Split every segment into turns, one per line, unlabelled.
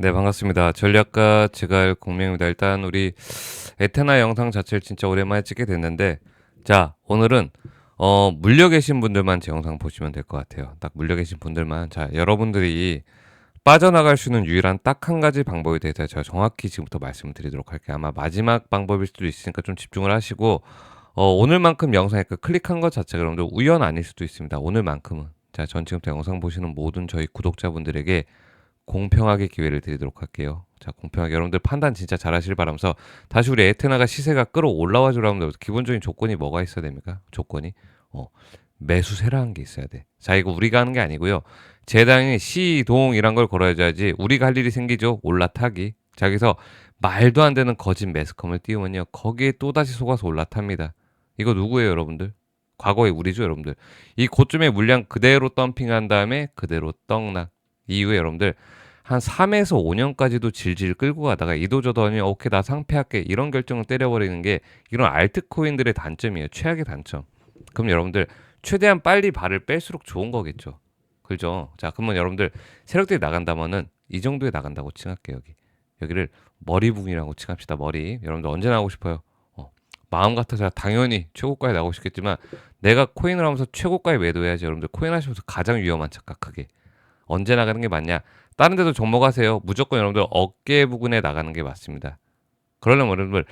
네, 반갑습니다. 전략가 제갈 공명입니다. 일단 우리 에테나 영상 자체를 진짜 오랜만에 찍게 됐는데, 자, 오늘은 어, 물려 계신 분들만 제 영상 보시면 될 것 같아요. 딱 물려 계신 분들만. 자, 여러분들이 빠져나갈 수 있는 유일한 딱 한 가지 방법에 대해서 제가 정확히 지금부터 말씀을 드리도록 할게요. 아마 마지막 방법일 수도 있으니까 좀 집중을 하시고, 어, 오늘만큼 영상에 그 클릭한 것 자체가 여러분들 우연 아닐 수도 있습니다. 오늘만큼은. 자, 전 지금부터 영상 보시는 모든 저희 구독자분들에게 공평하게 기회를 드리도록 할게요. 자, 공평하게 여러분들 판단 진짜 잘 하시길 바라면서 다시 우리 에테나가 시세가 끌어올라와 주라면 기본적인 조건이 뭐가 있어야 됩니까? 조건이 어, 매수세라는 게 있어야 돼. 자, 이거 우리가 하는 게 아니고요. 재당이 시동이란 걸 걸어야지 우리가 할 일이 생기죠. 올라타기. 자, 여기서 말도 안 되는 거짓 매스컴을 띄우면요. 거기에 또다시 속아서 올라탑니다. 이거 누구예요, 여러분들? 과거의 우리죠, 여러분들. 이 고점의 물량 그대로 덤핑한 다음에 그대로 떡락. 이후에 여러분들 한 3에서 5년까지도 질질 끌고 가다가 이도저도니 오케이 나 상패할게 이런 결정을 때려버리는 게 이런 알트코인들의 단점이에요. 최악의 단점. 그럼 여러분들 최대한 빨리 발을 뺄수록 좋은 거겠죠. 그죠? 자, 그러면 여러분들 세력들이 나간다면은 이 정도에 나간다고 칭할게요, 여기. 여기를 머리 부분이라고 칭합시다, 머리. 여러분들 언제 나오고 싶어요? 어, 마음 같아서 당연히 최고가에 나오고 싶겠지만 내가 코인을 하면서 최고가에 매도해야지 여러분들 코인 하시면서 가장 위험한 착각 크게. 언제 나가는 게 맞냐? 다른 데도 접목하세요. 무조건 여러분들 어깨 부근에 나가는 게 맞습니다. 그러려면 여러분들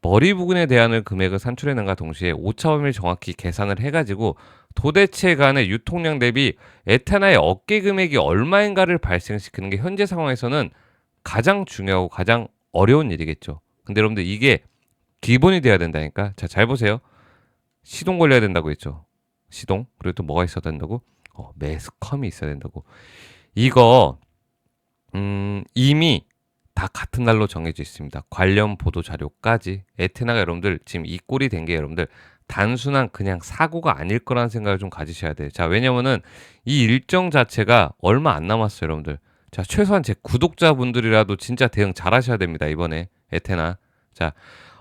머리 부근에 대한 금액을 산출해낸과 동시에 오차범위를 정확히 계산을 해가지고 도대체 간의 유통량 대비 에테나의 어깨 금액이 얼마인가를 발생시키는 게 현재 상황에서는 가장 중요하고 가장 어려운 일이겠죠. 근데 여러분들 이게 기본이 돼야 된다니까. 자, 잘 보세요. 시동 걸려야 된다고 했죠. 시동. 그리고 또 뭐가 있어야 된다고? 어, 매스컴이 있어야 된다고. 이거 음, 이미 다 같은 날로 정해져 있습니다. 관련 보도 자료까지 에테나가 여러분들 지금 이 꼴이 된 게 여러분들 단순한 그냥 사고가 아닐 거라는 생각을 좀 가지셔야 돼요. 자, 왜냐면은 이 일정 자체가 얼마 안 남았어요, 여러분들. 자, 최소한 제 구독자분들이라도 진짜 대응 잘 하셔야 됩니다, 이번에 에테나. 자,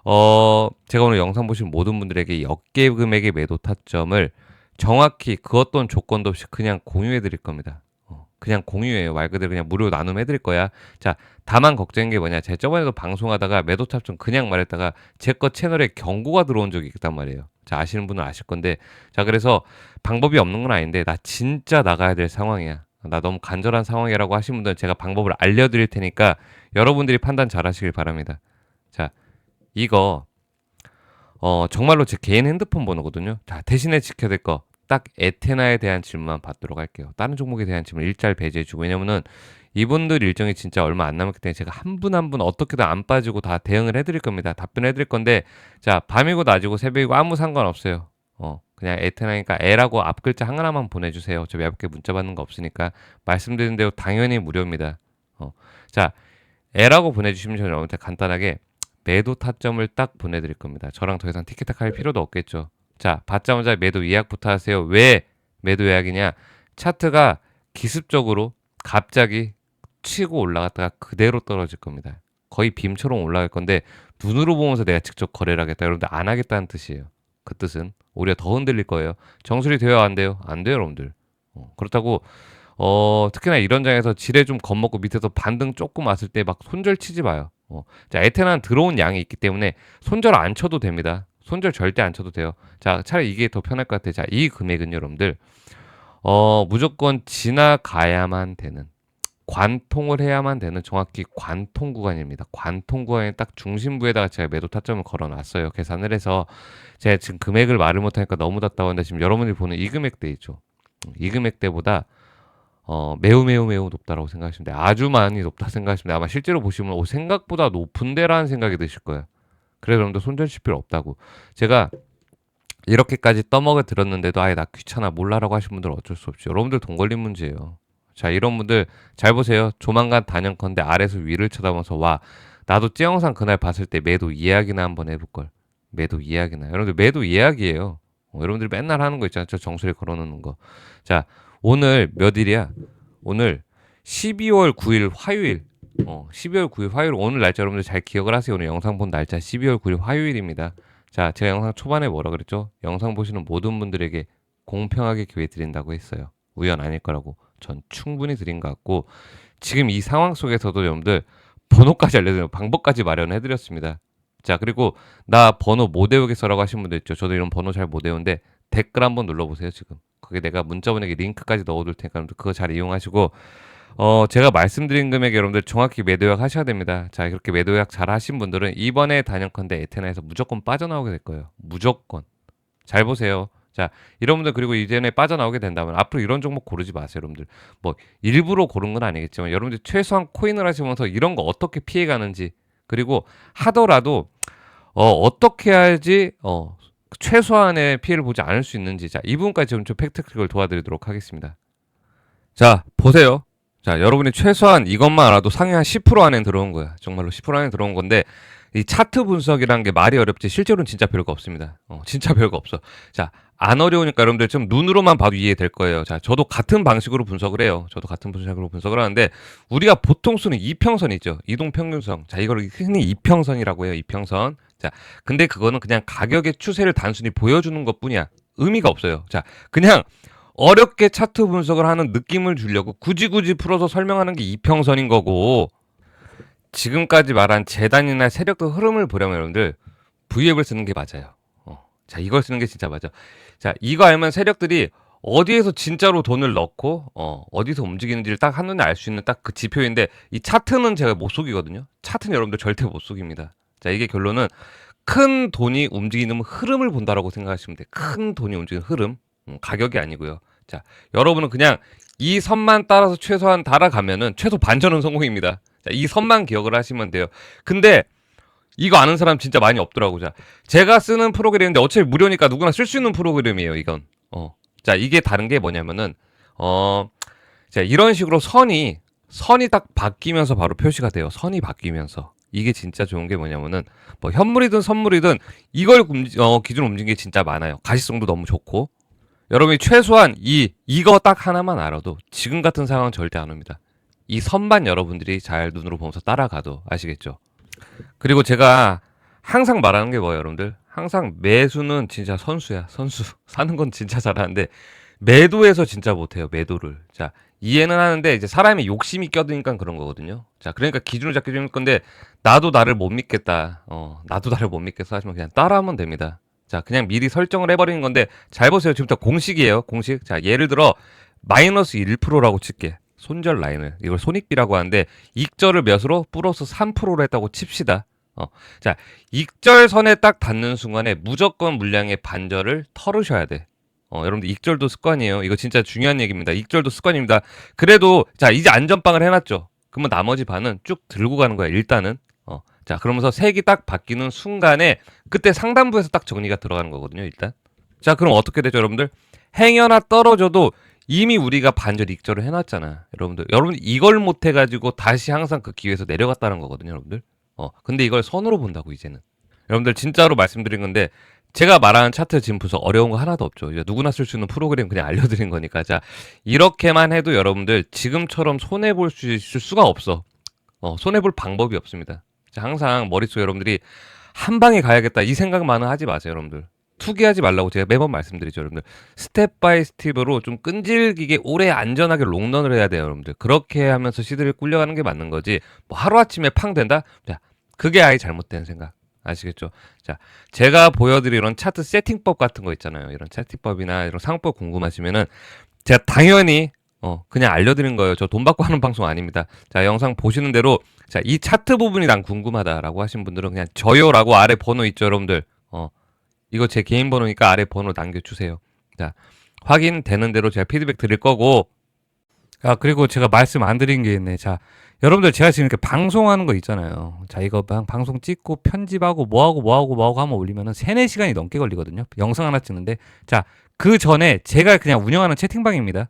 어, 제가 오늘 영상 보신 모든 분들에게 이 어깨 금액의 매도 타점을 정확히 그 어떤 조건도 없이 그냥 공유해 드릴 겁니다. 어, 그냥 공유해요. 말 그대로 그냥 무료 나눔 해드릴 거야. 자, 다만 걱정인 게 뭐냐. 제가 저번에도 방송하다가 매도 탑 좀 그냥 말했다가 제 거 채널에 경고가 들어온 적이 있단 말이에요. 자, 아시는 분은 아실 건데. 자, 그래서 방법이 없는 건 아닌데, 나 진짜 나가야 될 상황이야. 나 너무 간절한 상황이라고 하신 분들은 제가 방법을 알려드릴 테니까 여러분들이 판단 잘 하시길 바랍니다. 자, 이거, 어, 정말로 제 개인 핸드폰 번호거든요. 자, 대신에 지켜야 될 거. 딱 에테나에 대한 질문만 받도록 할게요. 다른 종목에 대한 질문 일잘 배제해주고 왜냐면은 이분들 일정이 진짜 얼마 안 남았기 때문에 제가 한 분 한 분 어떻게든 안 빠지고 다 대응을 해드릴 겁니다. 답변해 드릴 건데 자 밤이고 낮이고 새벽이고 아무 상관없어요. 어 그냥 에테나니까 에라고 앞 글자 하나만 보내주세요. 저 몇개 문자 받는 거 없으니까 말씀드린 대로 당연히 무료입니다. 어자 에라고 보내주시면 저는 여러분한테 간단하게 매도 타점을 딱 보내드릴 겁니다. 저랑 더 이상 티켓타카 할 필요도 없겠죠. 자, 받자마자 매도 예약부터 하세요. 왜 매도 예약이냐? 차트가 기습적으로 갑자기 치고 올라갔다가 그대로 떨어질 겁니다. 거의 빔처럼 올라갈 건데 눈으로 보면서 내가 직접 거래를 하겠다. 여러분들 안 하겠다는 뜻이에요. 그 뜻은 오히려 더 흔들릴 거예요. 정수리 돼요? 안 돼요? 안 돼요, 여러분들. 어, 그렇다고 어, 특히나 이런 장에서 지뢰 좀 겁먹고 밑에서 반등 조금 왔을 때 막 손절 치지 마요. 어. 자, 에테나는 들어온 양이 있기 때문에 손절 안 쳐도 됩니다. 손절 절대 안 쳐도 돼요. 자, 차라리 이게 더 편할 것 같아요. 자, 이 금액은 여러분들, 어, 무조건 지나가야만 되는, 관통을 해야만 되는 정확히 관통 구간입니다. 관통 구간에 딱 중심부에다가 제가 매도 타점을 걸어 놨어요. 계산을 해서 제가 지금 금액을 말을 못하니까 너무 답답한데 지금 여러분들이 보는 이 금액대 있죠. 이 금액대보다 어, 매우 매우 매우 높다라고 생각하시면 돼요. 아주 많이 높다 생각하시면 돼요. 아마 실제로 보시면 오, 생각보다 높은데라는 생각이 드실 거예요. 그래서 여러분들 손절칠 필요 없다고. 제가 이렇게까지 떠먹여 들었는데도 아예 나 귀찮아 몰라라고 하신 분들은 어쩔 수 없죠. 여러분들 돈 걸린 문제예요. 자 이런 분들 잘 보세요. 조만간 단연컨대 아래서 위를 쳐다보면서 와 나도 찌영상 그날 봤을 때 매도 이야기나 한번 해볼 걸. 매도 이야기나. 여러분들 매도 이야기예요. 어, 여러분들 맨날 하는 거 있잖아요. 저 정수리 걸어놓는 거. 자 오늘 몇 일이야? 오늘 12월 9일 화요일 어, 12월 9일 화요일 오늘 날짜 여러분들 잘 기억을 하세요. 오늘 영상 본 날짜 12월 9일 화요일입니다. 자, 제가 영상 초반에 뭐라 그랬죠? 영상 보시는 모든 분들에게 공평하게 기회 드린다고 했어요. 우연 아닐 거라고 전 충분히 드린 것 같고 지금 이 상황 속에서도 여러분들 번호까지 알려드리는 방법까지 마련해 드렸습니다. 자, 그리고 나 번호 못 외우겠어라고 하신 분들 있죠. 저도 이런 번호 잘 못 외우는데 댓글 한번 눌러보세요, 지금. 거기에 내가 문자 보내기 링크까지 넣어둘 테니까 그거 잘 이용하시고 어, 제가 말씀드린 금액 여러분들 정확히 매도 예약 하셔야 됩니다. 자, 그렇게 매도 예약 잘 하신 분들은 이번에 단연컨대 에테나에서 무조건 빠져나오게 될 거예요. 무조건. 잘 보세요. 자, 이런 분들 그리고 이전에 빠져나오게 된다면 앞으로 이런 종목 고르지 마세요, 여러분들. 뭐 일부러 고른 건 아니겠지만 여러분들 최소한 코인을 하시면서 이런 거 어떻게 피해 가는지 그리고 하더라도 어, 어떻게 해야지 어, 최소한의 피해를 보지 않을 수 있는지 자, 이 부분까지 좀, 좀 팩트클릭을 도와드리도록 하겠습니다. 자, 보세요. 자, 여러분이 최소한 이것만 알아도 상위 한 10% 안에 들어온 거야. 정말로 10% 안에 들어온 건데 이 차트 분석이라는 게 말이 어렵지 실제로는 진짜 별거 없습니다. 어, 진짜 별거 없어. 자, 안 어려우니까 여러분들 좀 눈으로만 봐도 이해될 거예요. 자, 저도 같은 방식으로 분석을 해요. 저도 같은 분석으로 분석을 하는데 우리가 보통 쓰는 이평선 있죠. 이동 평균선. 자, 이걸 흔히 이평선이라고 해요. 이평선. 자, 근데 그거는 그냥 가격의 추세를 단순히 보여주는 것뿐이야. 의미가 없어요. 자, 그냥 어렵게 차트 분석을 하는 느낌을 주려고 굳이 굳이 풀어서 설명하는 게 이평선인 거고 지금까지 말한 재단이나 세력도 흐름을 보려면 여러분들 V앱을 쓰는 게 맞아요. 어. 자, 이걸 쓰는 게 진짜 맞아. 자, 이거 알면 세력들이 어디에서 진짜로 돈을 넣고 어, 어디서 움직이는지를 딱 한눈에 알 수 있는 딱 그 지표인데 이 차트는 제가 못 속이거든요. 차트는 여러분들 절대 못 속입니다. 자, 이게 결론은 큰 돈이 움직이는 흐름을 본다라고 생각하시면 돼요. 큰 돈이 움직이는 흐름. 음, 가격이 아니고요. 자, 여러분은 그냥 이 선만 따라서 최소한 달아가면은 최소 반전은 성공입니다. 자, 이 선만 기억을 하시면 돼요. 근데 이거 아는 사람 진짜 많이 없더라고. 자, 제가 쓰는 프로그램인데 어차피 무료니까 누구나 쓸 수 있는 프로그램이에요, 이건. 어. 자, 이게 다른 게 뭐냐면은, 어, 자, 이런 식으로 선이, 선이 딱 바뀌면서 바로 표시가 돼요. 선이 바뀌면서. 이게 진짜 좋은 게 뭐냐면은, 뭐, 현물이든 선물이든 이걸 어, 기준으로 움직이는 게 진짜 많아요. 가시성도 너무 좋고. 여러분이 최소한 이, 이거 딱 하나만 알아도 지금 같은 상황 절대 안 옵니다. 이 선만 여러분들이 잘 눈으로 보면서 따라가도 아시겠죠? 그리고 제가 항상 말하는 게 뭐예요, 여러분들? 항상 매수는 진짜 선수야, 선수. 사는 건 진짜 잘하는데 매도에서 진짜 못해요, 매도를. 자, 이해는 하는데 이제 사람이 욕심이 껴드니까 그런 거거든요. 자, 그러니까 기준을 잡기 좀 건데 나도 나를 못 믿겠다. 어, 나도 나를 못 믿겠어 하시면 그냥 따라하면 됩니다. 자, 그냥 미리 설정을 해버리는 건데 잘 보세요. 지금부터 공식이에요, 공식. 자, 예를 들어 마이너스 1%라고 칠게. 손절 라인을 이걸 손익비라고 하는데 익절을 몇으로 플러스 3%로 했다고 칩시다. 어. 자, 익절선에 딱 닿는 순간에 무조건 물량의 반절을 털으셔야 돼. 어, 여러분들 익절도 습관이에요. 이거 진짜 중요한 얘기입니다. 익절도 습관입니다. 그래도 자, 이제 안전빵을 해 놨죠. 그러면 나머지 반은 쭉 들고 가는 거야. 일단은. 어. 자, 그러면서 색이 딱 바뀌는 순간에 그때 상단부에서 딱 정리가 들어가는 거거든요, 일단. 자, 그럼 어떻게 되죠, 여러분들? 행여나 떨어져도 이미 우리가 반절 익절을 해놨잖아. 여러분들. 여러분 이걸 못 해가지고 다시 항상 그 기회에서 내려갔다는 거거든요, 여러분들. 어. 근데 이걸 선으로 본다고, 이제는. 여러분들 진짜로 말씀드린 건데, 제가 말하는 차트 지금 분석 어려운 거 하나도 없죠. 누구나 쓸 수 있는 프로그램 그냥 알려드린 거니까. 자, 이렇게만 해도 여러분들 지금처럼 손해볼 수 있을 수가 없어. 어, 손해볼 방법이 없습니다. 자, 항상 머릿속에 여러분들이 한 방에 가야겠다. 이 생각만은 하지 마세요, 여러분들. 투기하지 말라고 제가 매번 말씀드리죠, 여러분들. 스텝 바이 스텝으로 좀 끈질기게 오래 안전하게 롱런을 해야 돼요, 여러분들. 그렇게 하면서 시들이 꿀려가는 게 맞는 거지. 뭐 하루아침에 팡 된다? 자, 그게 아예 잘못된 생각. 아시겠죠? 자, 제가 보여드린 이런 차트 세팅법 같은 거 있잖아요. 이런 세팅법이나 이런 상법 궁금하시면은 제가 당연히 어, 그냥 알려드린 거예요. 저 돈 받고 하는 방송 아닙니다. 자, 영상 보시는 대로 자, 이 차트 부분이 난 궁금하다라고 하신 분들은 그냥 저요라고 아래 번호 있죠, 여러분들. 어, 이거 제 개인 번호니까 아래 번호 남겨주세요. 자, 확인되는 대로 제가 피드백 드릴 거고, 아, 그리고 제가 말씀 안 드린 게 있네. 자, 여러분들 제가 지금 이렇게 방송하는 거 있잖아요. 자, 이거 방, 방송 찍고 편집하고 뭐하고 뭐하고 뭐하고 하면 올리면은 3, 4시간이 넘게 걸리거든요. 영상 하나 찍는데. 자, 그 전에 제가 그냥 운영하는 채팅방입니다.